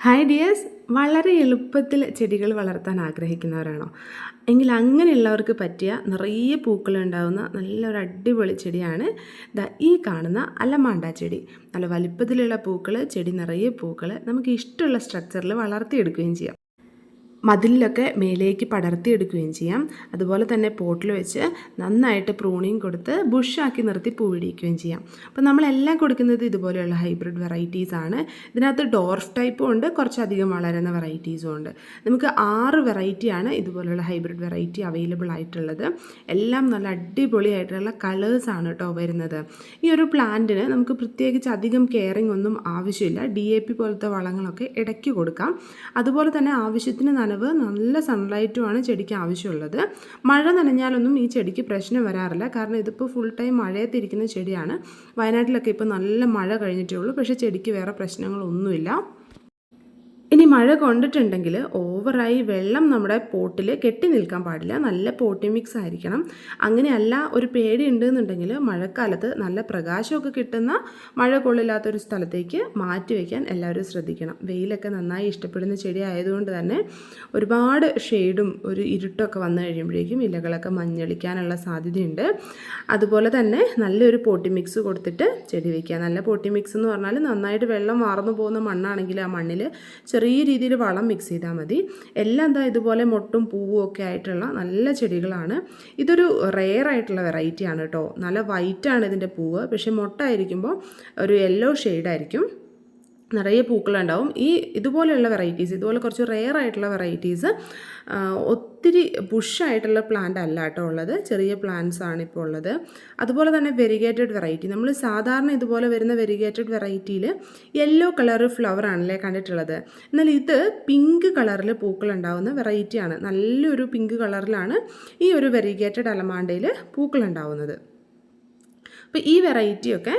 Hi dears വളരെ എളുപ്പത്തിൽ ചെടികൾ വളർത്താൻ ആഗ്രഹിക്കുന്നവരാണോ? എങ്കിൽ അങ്ങനെയുള്ളവർക്ക് പറ്റിയ നിറയെ പൂക്കളുണ്ടാകുന്ന നല്ലൊരു അടിപൊളി ചെടിയാണ് ദാ ഈ കാണുന്ന അലമാണ്ട ചെടി. നല്ല വലിപ്പത്തിലുള്ള പൂക്കൾ ചെടി നിറയെ പൂക്കൾ നമുക്ക് ഇഷ്ടമുള്ള സ്ട്രക്ചറിൽ വളർത്തിയെടുക്കുകയും ചെയ്യാം. മതിലിലൊക്കെ മേലേക്ക് പടർത്തിയെടുക്കുകയും ചെയ്യാം. അതുപോലെ തന്നെ പോട്ടിൽ വെച്ച് നന്നായിട്ട് പ്രൂണിങ് കൊടുത്ത് ബുഷാക്കി നിർത്തി പൂവിടിക്കുകയും ചെയ്യാം. അപ്പോൾ നമ്മളെല്ലാം കൊടുക്കുന്നത് ഇതുപോലെയുള്ള ഹൈബ്രിഡ് വെറൈറ്റീസ് ആണ്. ഇതിനകത്ത് ഡോർഫ് ടൈപ്പും ഉണ്ട് കുറച്ചധികം വളരുന്ന വെറൈറ്റീസും ഉണ്ട്. നമുക്ക് ആറ് വെറൈറ്റിയാണ് ഇതുപോലെയുള്ള ഹൈബ്രിഡ് വെറൈറ്റി അവൈലബിൾ ആയിട്ടുള്ളത്. എല്ലാം നല്ല അടിപൊളിയായിട്ടുള്ള കളേഴ്സാണ് കേട്ടോ വരുന്നത്. ഈ ഒരു പ്ലാന്റിന് നമുക്ക് പ്രത്യേകിച്ച് അധികം കെയറിങ് ഒന്നും ആവശ്യമില്ല. ഡി എ പി പോലത്തെ വളങ്ങളൊക്കെ ഇടയ്ക്ക് കൊടുക്കാം. അതുപോലെ തന്നെ ആവശ്യത്തിന് നനവ് നല്ല സൺലൈറ്റുമാണ് ചെടിക്ക് ആവശ്യമുള്ളത്. മഴ നനഞ്ഞാലൊന്നും ഈ ചെടിക്ക് പ്രശ്നം വരാറില്ല. കാരണം ഇതിപ്പോൾ ഫുൾ ടൈം മഴയത്തിരിക്കുന്ന ചെടിയാണ്. വയനാട്ടിലൊക്കെ ഇപ്പോൾ നല്ല മഴ കഴിഞ്ഞിട്ടേ ഉള്ളൂ. പക്ഷേ ചെടിക്ക് വേറെ പ്രശ്നങ്ങളൊന്നുമില്ല. മഴ കൊണ്ടിട്ടുണ്ടെങ്കിൽ ഓവറായി വെള്ളം നമ്മുടെ പോട്ടിൽ കെട്ടി നിൽക്കാൻ പാടില്ല. നല്ല പോട്ടി മിക്സ് ആയിരിക്കണം. അങ്ങനെയല്ല ഒരു പേടി ഉണ്ടെന്നുണ്ടെങ്കിൽ മഴക്കാലത്ത് നല്ല പ്രകാശമൊക്കെ കിട്ടുന്ന മഴ കൊള്ളില്ലാത്തൊരു സ്ഥലത്തേക്ക് മാറ്റി വയ്ക്കാൻ എല്ലാവരും ശ്രദ്ധിക്കണം. വെയിലൊക്കെ നന്നായി ഇഷ്ടപ്പെടുന്ന ചെടി ആയതുകൊണ്ട് തന്നെ ഒരുപാട് ഷെയ്ഡും ഒരു ഇരുട്ടൊക്കെ വന്നു കഴിയുമ്പോഴേക്കും ഇലകളൊക്കെ മഞ്ഞളിക്കാനുള്ള സാധ്യതയുണ്ട്. അതുപോലെ തന്നെ നല്ലൊരു പോട്ടി മിക്സ് കൊടുത്തിട്ട് ചെടി വയ്ക്കുക. നല്ല പോട്ടി മിക്സ് എന്ന് പറഞ്ഞാൽ നന്നായിട്ട് വെള്ളം വാർന്നു പോകുന്ന മണ്ണാണെങ്കിൽ ആ മണ്ണിൽ ചെറിയ രീതിയിൽ വളം മിക്സ് ചെയ്താൽ മതി. എല്ലാം എന്താ ഇതുപോലെ മൊട്ടും പൂവും ഒക്കെ ആയിട്ടുള്ള നല്ല ചെടികളാണ്. ഇതൊരു റെയർ ആയിട്ടുള്ള വെറൈറ്റി ആണ് കേട്ടോ. നല്ല വൈറ്റാണ് ഇതിന്റെ പൂവ്. പക്ഷേ മൊട്ടായിരിക്കുമ്പോൾ ഒരു യെല്ലോ ഷെയ്ഡായിരിക്കും നിറയെ പൂക്കളുണ്ടാവും. ഈ ഇതുപോലെയുള്ള വെറൈറ്റീസ് ഇതുപോലെ കുറച്ച് റെയർ ആയിട്ടുള്ള വെറൈറ്റീസ് ഒത്തിരി ബുഷായിട്ടുള്ള പ്ലാന്റ് അല്ല കേട്ടോ ഉള്ളത്. ചെറിയ പ്ലാന്റ്സ് ആണ് ഇപ്പോൾ ഉള്ളത്. അതുപോലെ തന്നെ വെരിഗേറ്റഡ് വെറൈറ്റി നമ്മൾ സാധാരണ ഇതുപോലെ വരുന്ന വെരിഗേറ്റഡ് വെറൈറ്റിയിൽ യെല്ലോ കളർ ഫ്ലവർ ആണല്ലേ കണ്ടിട്ടുള്ളത്. എന്നാൽ ഇത് പിങ്ക് കളറിൽ പൂക്കൾ ഉണ്ടാവുന്ന വെറൈറ്റിയാണ് നല്ലൊരു പിങ്ക് കളറിലാണ് ഈ ഒരു വെരിഗേറ്റഡ് അലമാണ്ടയിൽ പൂക്കൾ ഉണ്ടാവുന്നത് അപ്പോൾ ഈ വെറൈറ്റിയൊക്കെ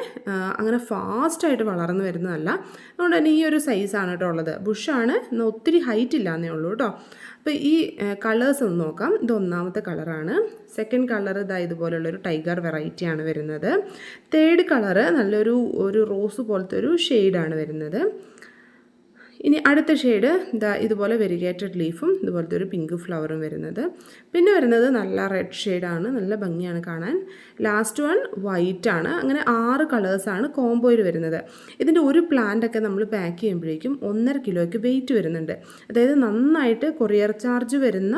അങ്ങനെ ഫാസ്റ്റായിട്ട് വളർന്നു വരുന്നതല്ല. അതുകൊണ്ട് തന്നെ ഈ ഒരു സൈസാണ് കേട്ടോ ഉള്ളത്. ബുഷാണ് എന്നാൽ ഒത്തിരി ഹൈറ്റ് ഇല്ലാന്നേ ഉള്ളൂ കേട്ടോ അപ്പോൾ ഈ കളേഴ്സ് ഒന്ന് നോക്കാം. ഇത് ഒന്നാമത്തെ കളറാണ് സെക്കൻഡ് കളർ ഇതാ ഇതുപോലുള്ളൊരു ടൈഗർ വെറൈറ്റിയാണ് വരുന്നത്. തേർഡ് കളറ് നല്ലൊരു ഒരു റോസ് പോലത്തെ ഒരു ഷെയ്ഡാണ് വരുന്നത്. ഇനി അടുത്ത ഷെയ്ഡ് ഇതാ ഇതുപോലെ വെരിഗേറ്റഡ് ലീഫും ഇതുപോലത്തെ ഒരു പിങ്ക് ഫ്ലവറും വരുന്നത്. പിന്നെ വരുന്നത് നല്ല റെഡ് ഷെയ്ഡാണ് നല്ല ഭംഗിയാണ് കാണാൻ. ലാസ്റ്റ് വൺ വൈറ്റ് ആണ് അങ്ങനെ ആറ് കളേഴ്സാണ് കോംബോയിൽ വരുന്നത്. ഇതിന്റെ ഒരു പ്ലാന്റൊക്കെ നമ്മൾ പാക്ക് ചെയ്യുമ്പോഴേക്കും ഒന്നര കിലോയ്ക്ക് വെയിറ്റ് വരുന്നുണ്ട്. അതായത് നന്നായിട്ട് കൊറിയർ ചാർജ് വരുന്ന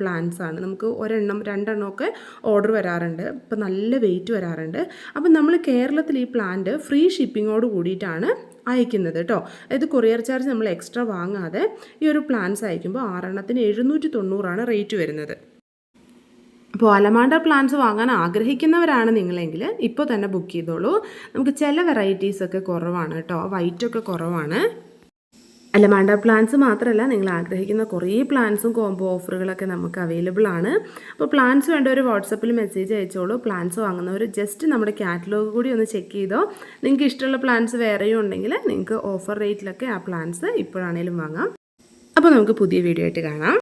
പ്ലാന്റ്സ് ആണ്. നമുക്ക് ഒരെണ്ണം രണ്ടെണ്ണം ഒക്കെ ഓർഡർ വരാറുണ്ട്. ഇപ്പം നല്ല വെയിറ്റ് വരാറുണ്ട്. അപ്പം നമ്മൾ കേരളത്തിൽ ഈ പ്ലാന്റ് ഫ്രീ ഷിപ്പിങ്ങോട് കൂടിയിട്ടാണ് അയക്കുന്നത് കേട്ടോ അതായത് കൊറിയർ ചാർജ് നമ്മൾ എക്സ്ട്രാ വാങ്ങാതെ ഈ ഒരു പ്ലാൻസ് അയക്കുമ്പോൾ ആറെണ്ണത്തിന് എഴുന്നൂറ്റി തൊണ്ണൂറാണ് റേറ്റ് വരുന്നത്. അപ്പോൾ അലമാണ്ട പ്ലാൻസ് വാങ്ങാൻ ആഗ്രഹിക്കുന്നവരാണ് നിങ്ങളെങ്കിൽ ഇപ്പോൾ തന്നെ ബുക്ക് ചെയ്തോളൂ. നമുക്ക് ചില വെറൈറ്റീസൊക്കെ കുറവാണ് കേട്ടോ. വൈറ്റൊക്കെ കുറവാണ്. അലമാണ്ട പ്ലാൻസ് മാത്രമല്ല നിങ്ങൾ ആഗ്രഹിക്കുന്ന കുറേ പ്ലാൻസും കോംബോ ഓഫറുകളൊക്കെ നമുക്ക് അവൈലബിൾ ആണ്. അപ്പോൾ പ്ലാൻസ് ഒരു വാട്സപ്പിൽ മെസ്സേജ് അയച്ചോളൂ. പ്ലാൻസ് വാങ്ങുന്നവർ ജസ്റ്റ് നമ്മുടെ കാറ്റലോഗ് കൂടി ഒന്ന് ചെക്ക് ചെയ്തോ. നിങ്ങൾക്ക് ഇഷ്ടമുള്ള പ്ലാൻസ് വേറെയും ഉണ്ടെങ്കിൽ നിങ്ങൾക്ക് ഓഫർ റേറ്റിലൊക്കെ ആ പ്ലാൻസ് ഇപ്പോഴാണേലും വാങ്ങാം. അപ്പോൾ നമുക്ക് പുതിയ വീഡിയോ ആയിട്ട് കാണാം.